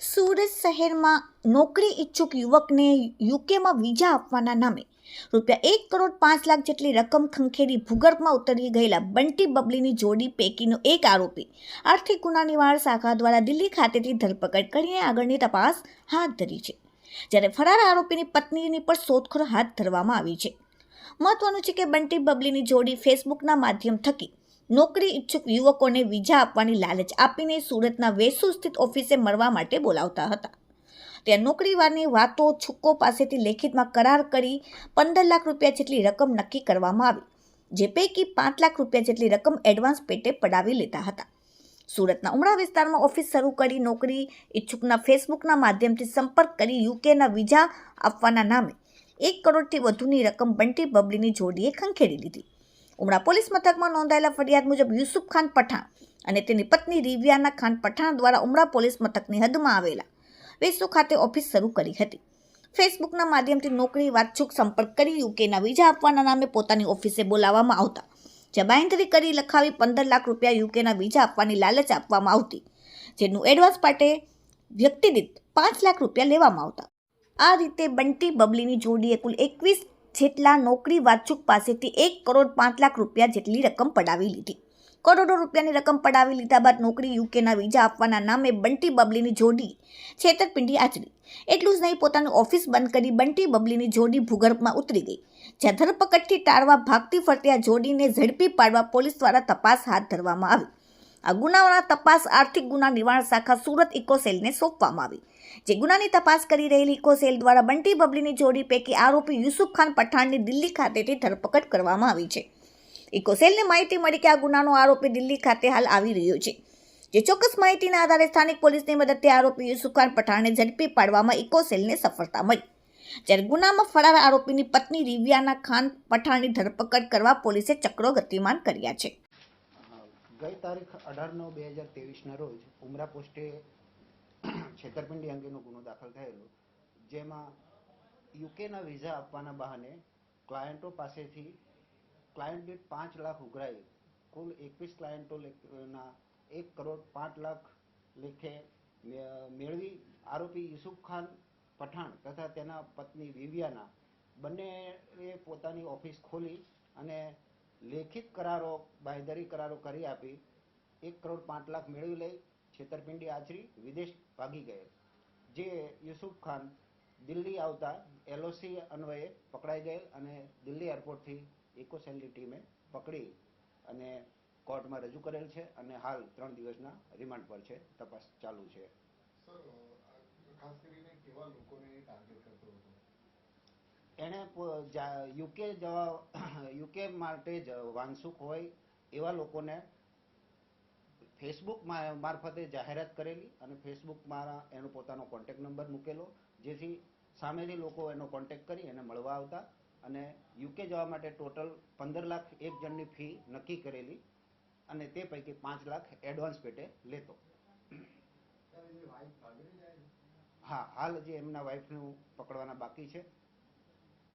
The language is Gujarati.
સુરત શહેરમાં નોકરી ઈચ્છુક યુવકને યુકેમાં વિઝા આપવાના નામે રૂપિયા એક કરોડ પાંચ લાખ જેટલી રકમ ખંખેરી ભૂગર્ભમાં ઉતરી ગયેલા બંટી બબલીની જોડી પૈકીનો એક આરોપી આર્થિક ગુના નિવારણ શાખા દ્વારા દિલ્હી ખાતેથી ધરપકડ કરીને આગળની તપાસ હાથ ધરી છે, જ્યારે ફરાર આરોપીની પત્નીની પણ શોધખોળ હાથ ધરવામાં આવી છે. મહત્વનું છે કે બંટી બબલીની જોડી ફેસબુકના માધ્યમ થકી નોકરી ઈચ્છુક યુવકોને વિઝા આપવાની લાલચ આપીને સુરતના વેસુ સ્થિત ઓફિસે મળવા માટે બોલાવતા હતા. ત્યાં નોકરીવારની વાતો છુક્કો પાસેથી લેખિતમાં કરાર કરી પંદર લાખ રૂપિયા જેટલી રકમ નક્કી કરવામાં આવી, જે પૈકી પાંચ લાખ રૂપિયા જેટલી રકમ એડવાન્સ પેટે પડાવી લેતા હતા. સુરતના ઉમરા વિસ્તારમાં ઓફિસ શરૂ કરી નોકરી ઈચ્છુકના ફેસબુકના માધ્યમથી સંપર્ક કરી યુકેના વિઝા આપવાના નામે એક કરોડથી વધુની રકમ બંટી બબલીની જોડીએ ખંખેરી લીધી. ઉમરા પોલીસ મથકમાં નોંધાયેલા ફરિયાદ મુજબ યુસુફ ખાન પઠાણ અને તેની પત્ની રિવિયાના ખાન પઠાણ દ્વારા ઉમરા પોલીસ મથકની હદમાં આવેલા. વેસુ ખાતે ઓફિસ શરૂ કરી હતી. ફેસબુકના માધ્યમથી નોકરી વાતચૂક સંપર્ક કરી યુકેના વિઝા આપવાના નામે પોતાની ઓફિસે બોલાવવામાં આવતા. જબાયંતરી કરી લખાવી પંદર લાખ રૂપિયા યુકેના વિઝા આપવાની લાલચ આપવામાં આવતી, જેનું એડવાન્સ માટે વ્યક્તિ દીઠ પાંચ લાખ રૂપિયા લેવામાં આવતા. આ રીતે બંટી બબલીની જોડીએ કુલ એકવીસ જેટલા નોકરી વાચુક પાસેથી એક કરોડ પાંચ લાખ રૂપિયા જેટલી રકમ પડાવી લીધી. કરોડો રૂપિયાની રકમ પડાવી લીધા બાદ નોકરી યુકેના વિઝા આપવાના નામે બંટી બબલીની જોડી છેતરપિંડી આચરી. એટલું જ નહીં, પોતાની ઓફિસ બંધ કરી બંટી બબલીની જોડી ભૂગર્ભમાં ઉતરી ગઈ. જ્યાં ધરપકડથી ટાળવા ભાગતી ફરતી આ જોડીને ઝડપી પાડવા પોલીસ દ્વારા તપાસ હાથ ધરવામાં આવી. આ ગુનાઓના તપાસ આર્થિક ગુના નિવારણ શાખા સુરત ઇકોસેલને સોંપવામાં આવી. જે ગુનાની તપાસ કરી રહેલી ઇકોસેલ દ્વારા બંટી બબલીની જોડી પૈકી આરોપી યુસુફ ખાન પઠાણની દિલ્હી ખાતેથી ધરપકડ કરવામાં આવી છે. ઇકોસેલને માહિતી મળી કે આ ગુનાનો આરોપી દિલ્હી ખાતે હાલ આવી રહ્યો છે. જે ચોક્કસ માહિતીના આધારે સ્થાનિક પોલીસની મદદથી આરોપી યુસુફ ખાન પઠાણને ઝડપી પાડવામાં ઇકોસેલને સફળતા મળી. જ્યારે ગુનામાં ફરાર આરોપીની પત્ની રિવિયાના ખાન પઠાણની ધરપકડ કરવા પોલીસે ચક્રો ગતિમાન કર્યા છે. ગઈ તારીખ અઢાર નવ બે હજાર ત્રેવીસના રોજ ઉમરા પોસ્ટે છેતરપિંડી અંગેનો ગુનો દાખલ થયેલો, જેમાં યુકેના વિઝા આપવાના બહાને ક્લાયન્ટો પાસેથી ક્લાયન્ટ દીઠ પાંચ લાખ ઉઘરાઈ, કુલ એકવીસ ક્લાયન્ટો ના એક કરોડ પાંચ લાખ લેખે મેળવી આરોપી યુસુફ ખાન પઠાણ તથા તેના પત્ની વિવિયાના બંનેએ પોતાની ઓફિસ ખોલી અને લેખિત કરારો, બાંયધરી કરારો કરી આપી, એક કરોડ પાંચ લાખ મેળવી લઈ, છેતરપિંડી આચરી, વિદેશ ભાગી ગયેલ જે યુસુફ ખાન દિલ્હી આવતા એલઓસી અન્વયે પકડાઈ ગયેલ અને દિલ્હી એરપોર્ટથી ઇકોસેલની ટીમે પકડી અને કોર્ટમાં રજૂ કરેલ છે અને હાલ ત્રણ દિવસના રિમાન્ડ પર છે, તપાસ ચાલુ છે. ખાસ કરીને કેવા લોકોને ટાર્ગેટ કરતો હતો? એણે યુકે જવા યુકે માટે વાંસુક હોય એવા લોકોને ફેસબુક મારફતે જાહેરાત કરેલી અને ફેસબુકમાં એનો પોતાનો કોન્ટેક્ટ નંબર મૂકેલો. જેથી સામેથી લોકો એનો કોન્ટેક કરી એને મળવા આવતા અને યુકે જવા માટે ટોટલ પંદર લાખ એક જણની ફી નક્કી કરેલી અને તે પૈકી પાંચ લાખ એડવાન્સ પેટે લેતો. હા હાલ જે એમના વાઈફનું પકડવાના બાકી છે.